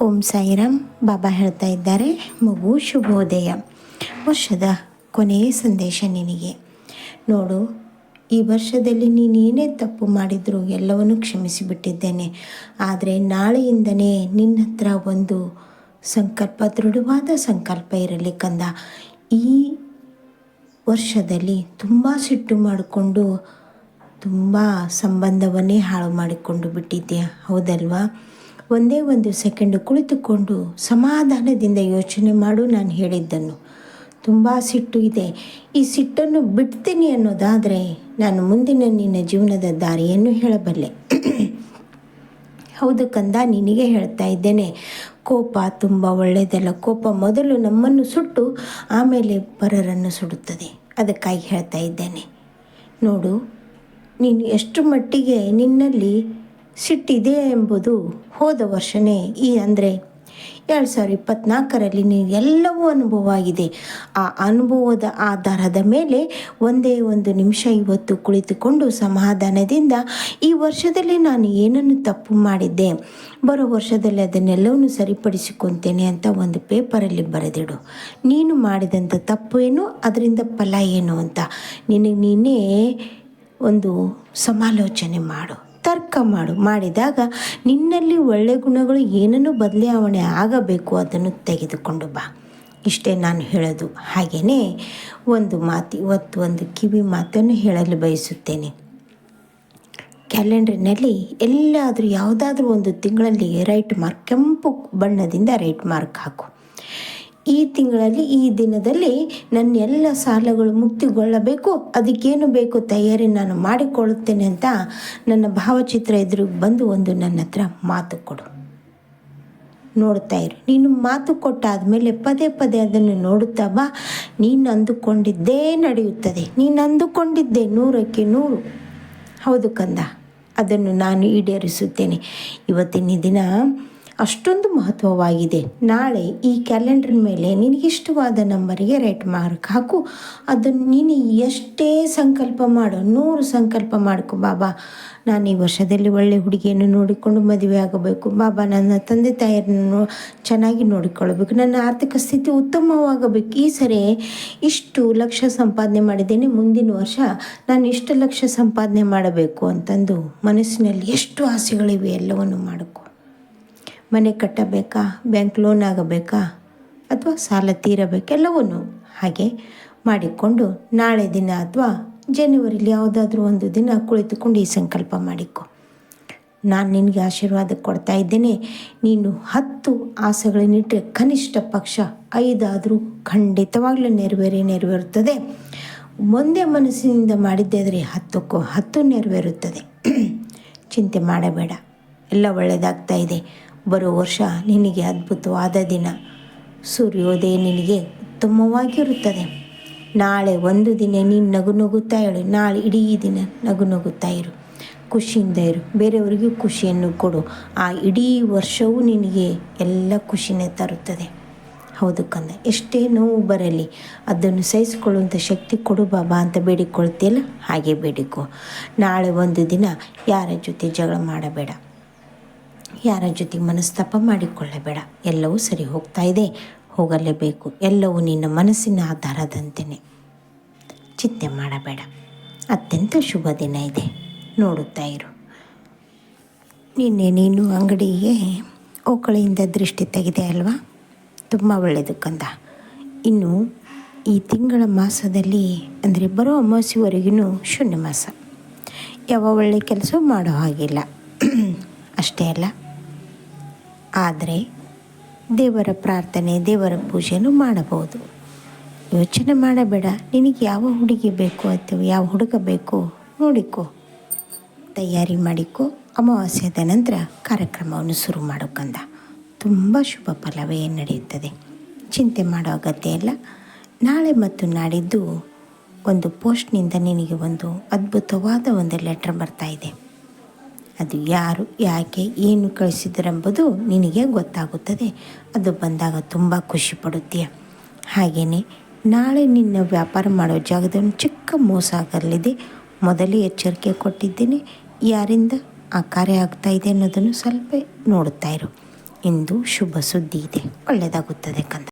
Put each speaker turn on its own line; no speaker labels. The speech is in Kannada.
ಓಂ ಸಾಯಿರಾಮ್ ಬಾಬಾ ಹೇಳ್ತಾ ಇದ್ದಾರೆ, ಮಗು ಶುಭೋದಯ. ವರ್ಷದ ಕೊನೆಯ ಸಂದೇಶ ನಿನಗೆ. ನೋಡು, ಈ ವರ್ಷದಲ್ಲಿ ನೀನೇನೇ ತಪ್ಪು ಮಾಡಿದರೂ ಎಲ್ಲವನ್ನು ಕ್ಷಮಿಸಿಬಿಟ್ಟಿದ್ದೇನೆ. ಆದರೆ ನಾಳೆಯಿಂದನೇ ನಿನ್ನ ಹತ್ರ ಒಂದು ಸಂಕಲ್ಪ, ದೃಢವಾದ ಸಂಕಲ್ಪ ಇರಲಿ ಕಂದ. ಈ ವರ್ಷದಲ್ಲಿ ತುಂಬ ಸಿಟ್ಟು ಮಾಡಿಕೊಂಡು, ತುಂಬ ಸಂಬಂಧವನ್ನೇ ಹಾಳು ಮಾಡಿಕೊಂಡು ಬಿಟ್ಟಿದ್ದೆ ಹೌದಲ್ವಾ? ಒಂದೇ ಒಂದು ಸೆಕೆಂಡು ಕುಳಿತುಕೊಂಡು ಸಮಾಧಾನದಿಂದ ಯೋಚನೆ ಮಾಡು ನಾನು ಹೇಳಿದ್ದನ್ನು. ತುಂಬ ಸಿಟ್ಟು ಇದೆ. ಈ ಸಿಟ್ಟನ್ನು ಬಿಡ್ತೀನಿ ಅನ್ನೋದಾದರೆ ನಾನು ಮುಂದಿನ ನಿನ್ನ ಜೀವನದ ದಾರಿಯನ್ನು ಹೇಳಬಲ್ಲೆ. ಹೌದು ಕಂದ, ನಿನಗೆ ಹೇಳ್ತಾ ಇದ್ದೇನೆ. ಕೋಪ ತುಂಬ ಒಳ್ಳೆಯದಲ್ಲ. ಕೋಪ ಮೊದಲು ನಮ್ಮನ್ನು ಸುಟ್ಟು ಆಮೇಲೆ ಪರರನ್ನು ಸುಡುತ್ತದೆ. ಅದಕ್ಕಾಗಿ ಹೇಳ್ತಾ ಇದ್ದೇನೆ. ನೋಡು, ನೀನು ಎಷ್ಟು ಮಟ್ಟಿಗೆ ನಿನ್ನಲ್ಲಿ ಸಿಟ್ಟಿದೆ ಎಂಬುದು ಹೋದ ವರ್ಷನೇ ಈ ಅಂದರೆ. ಎರಡು ಸಾವಿರದ ಇಪ್ಪತ್ನಾಲ್ಕರಲ್ಲಿ ನೀನು ಎಲ್ಲವೂ ಅನುಭವ ಆಗಿದೆ ಆ ಅನುಭವದ ಆಧಾರದ ಮೇಲೆ ಒಂದೇ ಒಂದು ನಿಮಿಷ ಇವತ್ತು ಕುಳಿತುಕೊಂಡು ಸಮಾಧಾನದಿಂದ ಈ ವರ್ಷದಲ್ಲಿ ನಾನು ಏನನ್ನು ತಪ್ಪು ಮಾಡಿದ್ದೆ? ಬರೋ ವರ್ಷದಲ್ಲಿ ಅದನ್ನೆಲ್ಲವನ್ನು ಸರಿಪಡಿಸಿಕೊಂತೇನೆ ಅಂತ ಒಂದು ಪೇಪರಲ್ಲಿ ಬರೆದಿಡು. ನೀನು ಮಾಡಿದಂಥ ತಪ್ಪು ಏನು? ಅದರಿಂದ ಫಲ ಏನು ಅಂತ. ನಿನಗೆ ನೀನೇ ಒಂದು ಸಮಾಲೋಚನೆ ಮಾಡು. ತರ್ಕ ಮಾಡು, ಮಾಡಿದಾಗ ನಿನ್ನಲ್ಲಿ ಒಳ್ಳೆ ಗುಣಗಳು ಏನನ್ನು ಬದಲಾವಣೆ ಆಗಬೇಕು ಅದನ್ನು ತೆಗೆದುಕೊಂಡು ಬಾ. ಇಷ್ಟೇ ನಾನು ಹೇಳೋದು. ಹಾಗೆಯೇ ಒಂದು ಮಾತು ಇವತ್ತು ಒಂದು ಕಿವಿ ಮಾತನ್ನು ಹೇಳಲು ಬಯಸುತ್ತೇನೆ. ಕ್ಯಾಲೆಂಡರ್ನಲ್ಲಿ ಎಲ್ಲಾದರೂ, ಯಾವುದಾದ್ರೂ ಒಂದು ತಿಂಗಳಲ್ಲಿ ರೈಟ್ ಮಾರ್ಕ್, ಕೆಂಪು ಬಣ್ಣದಿಂದ ರೈಟ್ ಮಾರ್ಕ್ ಹಾಕು. ಈ ತಿಂಗಳಲ್ಲಿ, ಈ ದಿನದಲ್ಲಿ ನನ್ನ ಎಲ್ಲ ಸಾಲಗಳು ಮುಕ್ತಿಗೊಳ್ಳಬೇಕು, ಅದಕ್ಕೇನು ಬೇಕು ತಯಾರಿ ನಾನು ಮಾಡಿಕೊಳ್ಳುತ್ತೇನೆ ಅಂತ ನನ್ನ ಭಾವಚಿತ್ರ ಎದುರು ಬಂದು ಒಂದು ನನ್ನ ಹತ್ರ ಮಾತು ಕೊಡು. ನೋಡ್ತಾ ಇರು. ನೀನು ಮಾತು ಕೊಟ್ಟಾದಮೇಲೆ ಪದೇ ಪದೇ ಅದನ್ನು ನೋಡುತ್ತಾ ಬಾ. ನೀನು ಅಂದುಕೊಂಡಿದ್ದೇ ನಡೆಯುತ್ತದೆ. ನೀನು ಅಂದುಕೊಂಡಿದ್ದೆ ನೂರಕ್ಕೆ ನೂರು. ಹೌದು ಕಂದ, ಅದನ್ನು ನಾನು ಈಡೇರಿಸುತ್ತೇನೆ. ಇವತ್ತಿನ ದಿನ ಅಷ್ಟೊಂದು ಮಹತ್ವವಾಗಿದೆ. ನಾಳೆ ಈ ಕ್ಯಾಲೆಂಡರ್ ಮೇಲೆ ನಿನಗಿಷ್ಟವಾದ ನಂಬರಿಗೆ ರೆಡ್ ಮಾರ್ಕ್ ಹಾಕು. ಅದನ್ನು ನೀನು ಎಷ್ಟೇ ಸಂಕಲ್ಪ ಮಾಡು, ನೂರು ಸಂಕಲ್ಪ ಮಾಡ್ಕೊ ಬಾಬಾ. ನಾನು ಈ ವರ್ಷದಲ್ಲಿ ಒಳ್ಳೆ ಹುಡುಗಿಯನ್ನು ನೋಡಿಕೊಂಡು ಮದುವೆ ಆಗಬೇಕು. ಬಾಬಾ, ನನ್ನ ತಂದೆ ತಾಯಿಯನ್ನು ಚೆನ್ನಾಗಿ ನೋಡಿಕೊಳ್ಬೇಕು ನನ್ನ ಆರ್ಥಿಕ ಸ್ಥಿತಿ ಉತ್ತಮವಾಗಬೇಕು. ಈ ಸರಿ ಇಷ್ಟು ಲಕ್ಷ ಸಂಪಾದನೆ ಮಾಡಿದ್ದೇನೆ. ಮುಂದಿನ ವರ್ಷ ನಾನು ಇಷ್ಟು ಲಕ್ಷ ಸಂಪಾದನೆ ಮಾಡಬೇಕು ಅಂತಂದು ಮನಸ್ಸಿನಲ್ಲಿ ಎಷ್ಟು ಆಸೆಗಳಿವೆ ಎಲ್ಲವನ್ನು ಮಾಡಿಕೊ. ಮನೆ ಕಟ್ಟಬೇಕಾ, ಬ್ಯಾಂಕ್ ಲೋನ್ ಆಗಬೇಕಾ ಅಥವಾ ಸಾಲ ತೀರಬೇಕೆಲ್ಲವನ್ನು ಹಾಗೆ ಮಾಡಿಕೊಂಡು ನಾಳೆ ದಿನ ಅಥವಾ ಜನವರಿಲಿ ಯಾವುದಾದ್ರೂ ಒಂದು ದಿನ ಕುಳಿತುಕೊಂಡು ಈ ಸಂಕಲ್ಪ ಮಾಡಿಕೊ. ನಾನು ನಿನಗೆ ಆಶೀರ್ವಾದ ಕೊಡ್ತಾ ಇದ್ದೇನೆ. ನೀನು ಹತ್ತು ಆಸೆಗಳನ್ನಿಟ್ಟರೆ ಕನಿಷ್ಠ ಪಕ್ಷ ಐದಾದರೂ ಖಂಡಿತವಾಗಲೂ ನೆರವೇರಿ, ನೆರವೇರುತ್ತದೆ. ಒಂದೇ ಮನಸ್ಸಿನಿಂದ ಮಾಡಿದ್ದಾದರೆ ಹತ್ತಕ್ಕೂ ಹತ್ತು ನೆರವೇರುತ್ತದೆ. ಚಿಂತೆ ಮಾಡಬೇಡ. ಎಲ್ಲ ಒಳ್ಳೆಯದಾಗ್ತಾ ಇದೆ. ಬರೋ ವರ್ಷ ನಿನಗೆ ಅದ್ಭುತವಾದ ದಿನ. ಸೂರ್ಯೋದಯ ನಿನಗೆ ಉತ್ತಮವಾಗಿರುತ್ತದೆ. ನಾಳೆ ಒಂದು ದಿನ ನೀನು ನಗು ನಗುತ್ತಾ ಇರು. ನಾಳೆ ಇಡೀ ದಿನ ನಗು ನಗುತ್ತಾ ಇರು. ಖುಷಿಯಿಂದ ಇರು. ಬೇರೆಯವರಿಗೂ ಖುಷಿಯನ್ನು ಕೊಡು. ಆ ಇಡೀ ವರ್ಷವೂ ನಿನಗೆ ಎಲ್ಲ ಖುಷಿನೇ ತರುತ್ತದೆ. ಹೌದು ಕಂದ ಎಷ್ಟೇ ನೋವು ಬರಲಿ, ಅದನ್ನು ಸಹಿಸಿಕೊಳ್ಳುವಂಥ ಶಕ್ತಿ ಕೊಡು ಬಾಬಾ ಅಂತ ಬೇಡಿಕೊಳ್ತೀಯಲ್ಲ? ಹಾಗೆ ಬೇಡಿಕೊ. ನಾಳೆ ಒಂದು ದಿನ ಯಾರ ಜೊತೆ ಜಗಳ ಮಾಡಬೇಡ. ಯಾರ ಜೊತೆ ಮನಸ್ತಾಪ ಮಾಡಿಕೊಳ್ಳಬೇಡ. ಎಲ್ಲವೂ ಸರಿ ಹೋಗ್ತಾ ಇದೆ. ಹೋಗಲೇಬೇಕು. ಎಲ್ಲವೂ ನಿನ್ನ ಮನಸ್ಸಿನ ಆಧಾರದಂತೆಯೇ ಚಿಂತೆ ಮಾಡಬೇಡ. ಅತ್ಯಂತ ಶುಭ ದಿನ ಇದೆ. ನೋಡುತ್ತಾ ಇರು. ನಿನ್ನೆ ನೀನು ಅಂಗಡಿಗೆ ಓಕಳಿಯಿಂದ ದೃಷ್ಟಿ ತೆಗೆದೆ ಅಲ್ವಾ? ತುಂಬ ಒಳ್ಳೆಯದು ಕಂದ. ಇನ್ನು ಈ ತಿಂಗಳ ಮಾಸದಲ್ಲಿ, ಅಂದರೆ ಬರೋ ಅಮಾವಾಸ್ಯವರೆಗೂ ಶೂನ್ಯ ಮಾಸ. ಯಾವ ಒಳ್ಳೆಯ ಕೆಲಸ ಮಾಡೋ ಹಾಗಿಲ್ಲ. ಅಷ್ಟೇ ಅಲ್ಲ. ಆದರೆ ದೇವರ ಪ್ರಾರ್ಥನೆ, ದೇವರ ಪೂಜೆಯನ್ನು ಮಾಡಬಹುದು. ಯೋಚನೆ ಮಾಡಬೇಡ. ನಿನಗೆ ಯಾವ ಹುಡುಗಿ ಬೇಕು ಅಥವಾ ಯಾವ ಹುಡುಗ ಬೇಕು ನೋಡಿಕೊ. ತಯಾರಿ ಮಾಡಿಕೊ. ಅಮಾವಾಸ್ಯದ ನಂತರ ಕಾರ್ಯಕ್ರಮವನ್ನು ಶುರು ಮಾಡೋಕಂದ ತುಂಬ ಶುಭ ಫಲವೇ ನಡೆಯುತ್ತದೆ. ಚಿಂತೆ ಮಾಡೋ ಅಗತ್ಯ ಇಲ್ಲ. ನಾಳೆ ಮತ್ತು ನಾಡಿದ್ದು ಒಂದು ಪೋಸ್ಟ್ನಿಂದ ನಿನಗೆ ಒಂದು ಅದ್ಭುತವಾದ ಒಂದು ಲೆಟ್ರ್ ಬರ್ತಾ ಇದೆ. ಅದು ಯಾರು, ಯಾಕೆ, ಏನು ಕಳಿಸಿದ್ರೆಂಬುದು ನಿನಗೆ ಗೊತ್ತಾಗುತ್ತದೆ. ಅದು ಬಂದಾಗ ತುಂಬ ಖುಷಿ ಪಡುತ್ತೀಯ. ಹಾಗೆಯೇ ನಾಳೆ ನಿನ್ನ ವ್ಯಾಪಾರ ಮಾಡೋ ಜಾಗದಲ್ಲಿ ಚಿಕ್ಕ ಮೋಸ ಆಗಲಿದೆ. ಮೊದಲೇ ಎಚ್ಚರಿಕೆ ಕೊಟ್ಟಿದ್ದೇನೆ. ಯಾರಿಂದ ಆ ಕಾರ್ಯ ಆಗ್ತಾ ಇದೆ ಅನ್ನೋದನ್ನು ಸ್ವಲ್ಪ ನೋಡುತ್ತಾ ಇರು. ಇಂದು ಶುಭ ಸುದ್ದಿ ಇದೆ. ಒಳ್ಳೆಯದಾಗುತ್ತದೆ ಕಂದ.